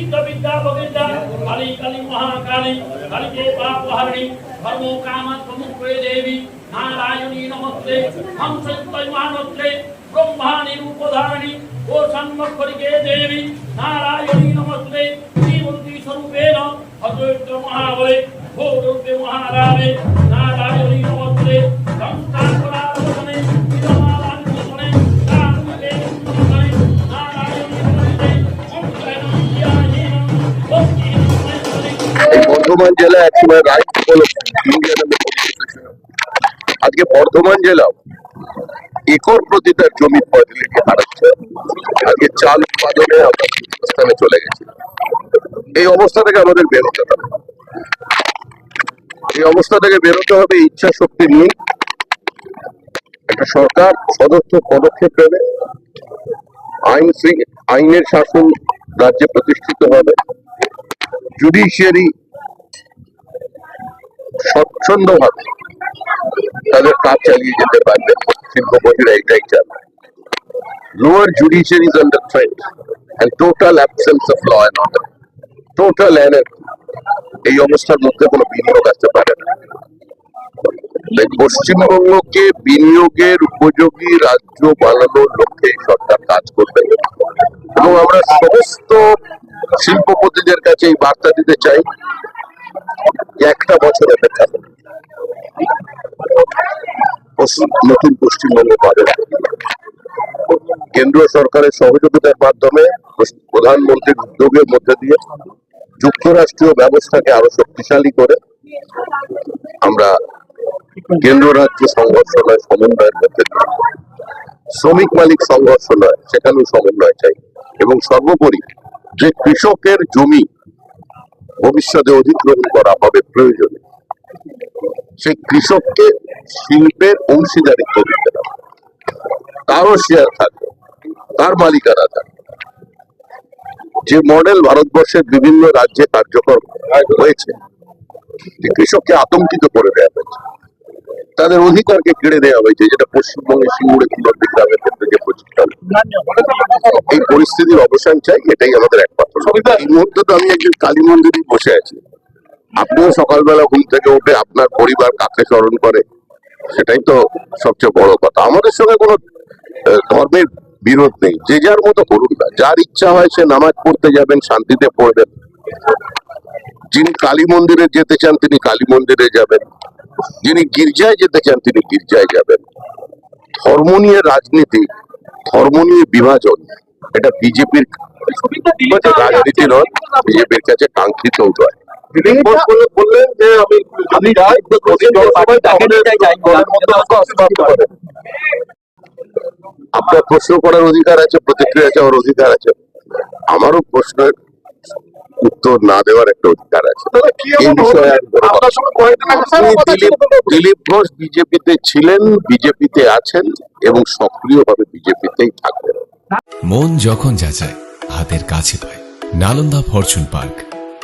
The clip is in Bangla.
সিদ্ধ বিদ্যা ববিদ্যা কালী কালী মহাকালী, কালীকে পাপহারিণী ধর্ম কামা প্রমুখে দেবী। নারায়ণী নমস্তে। হংসত্তয় মহানত্রে। ব্রহ্মাণী রূপধারিণী ও সন্মক্ষরিকে দেবী। নারায়ণী নমস্তে। শ্রীমূর্তি স্বরূপেণ অদ্বৈত মহাবলে। ভোরূপে মহারাজে নারায়ণী নমস্তে। সংস্কারপরাবর্তনে বর্ধমান জেলা একসময় ছিল আজকে বর্ধমান জেলা একর প্রতি তার জমির ফসলিটি হারাচ্ছে। আজকে চাল উৎপাদনে আমরা চলে গেছি। এই অবস্থা থেকে আমাদের বেরোতে হবে। এই অবস্থা থেকে বেরোতে হবে ইচ্ছা শক্তি নিয়ে। একটা সরকার সদস্য পদক্ষেপ নেবে। আইন আইনের শাসন রাজ্যে প্রতিষ্ঠিত হবে। জুডিশিয়ারি স্বচ্ছন্দভাবে তাদের কাজ চালিয়ে যেতে পারবে। শিল্পপতিরা এটাই চান lower judiciary is under threat and total absence of law and order total এই অবস্থার মধ্যে কোনো বিনিয়োগ আসতে পারে না। পশ্চিমবঙ্গকে বিনিয়োগের উপযোগী রাজ্য বানানোর লক্ষ্যে সরকার কাজ করবে। এবং আমরা সমস্ত শিল্পপতিদের কাছে এই বার্তা দিতে চাই একটা বছর অপেক্ষা। পশ্চিম- নতুন পশ্চিমবঙ্গ পাবে। কেন্দ্রীয় সরকারের সহযোগিতার মাধ্যমে প্রধানমন্ত্রীর উদ্যোগের মধ্যে দিয়ে যুক্তরাষ্ট্রীয় ব্যবস্থাকে আরও শক্তিশালী করে আমরা কেন্দ্র রাজ্য সংঘর্ষ নয়, সমন্বয়ের মধ্যে শ্রমিক মালিক সংঘর্ষ নয়, সেখানেও সমন্বয় চাই। এবং সর্বোপরি যে কৃষকের জমি ভবিষ্যতে অধিগ্রহণ করা হবে প্রয়োজনে সেই কৃষককে শিল্পের অংশীদারিত্ব দিতে হবে। তারও শেয়ার থাকবে, তার মালিকানা থাকবে। যে মডেল ভারতবর্ষের বিভিন্ন রাজ্যে কার্যকর হয়েছে, যে কৃষককে আতঙ্কিত করে দেওয়া হয়েছে, তাদের অধিকারকে কেড়ে দেওয়া হয়েছে, যেটা পশ্চিমবঙ্গে সিঙ্গুরে কুলব্দি গ্রামের ক্ষেত্রে যে প্রচেষ্টা এই পরিস্থিতির অবসান চাই, এটাই আমাদের একমাত্র এই মুহূর্তে তো আমি একজন কালী মন্দিরেই বসে আছি। আপনিও সকালবেলা ঘুম থেকে উঠে আপনার পরিবার কাকে স্মরণ করে সেটাই তো সবচেয়ে বড় কথা। আমাদের সঙ্গে কোনো ধর্মের বিরোধ নেই। যে যার মতো করুন না। যার ইচ্ছা হয় সে নামাজ পড়তে যাবেন শান্তিতে পড়বেন। যিনি কালী মন্দিরে যেতে চান তিনি কালী মন্দিরে যাবেন। যিনি গির্জায় যেতে চান তিনি গির্জায় যাবেন। ধর্ম নিয়ে রাজনীতি ধর্ম নিয়ে বিভাজন এটা বিজেপির রাজনীতি নয় বিজেপির কাছে কাঙ্ক্ষিত নয় দিলীপ ঘোষ বললেন যে আমি যাই। আপনার প্রশ্ন করার অধিকার আছে প্রতিক্রিয়া চাওয়ার অধিকার আছে। আমারও প্রশ্নের উত্তর না দেওয়ার একটা অধিকার আছে। দিলীপ ঘোষ বিজেপিতে ছিলেন বিজেপিতে আছেন এবং সক্রিয়ভাবে বিজেপিতেই থাকবেন। মন যখন যাচায় হাতের কাছে পায়। Nalanda fortune park.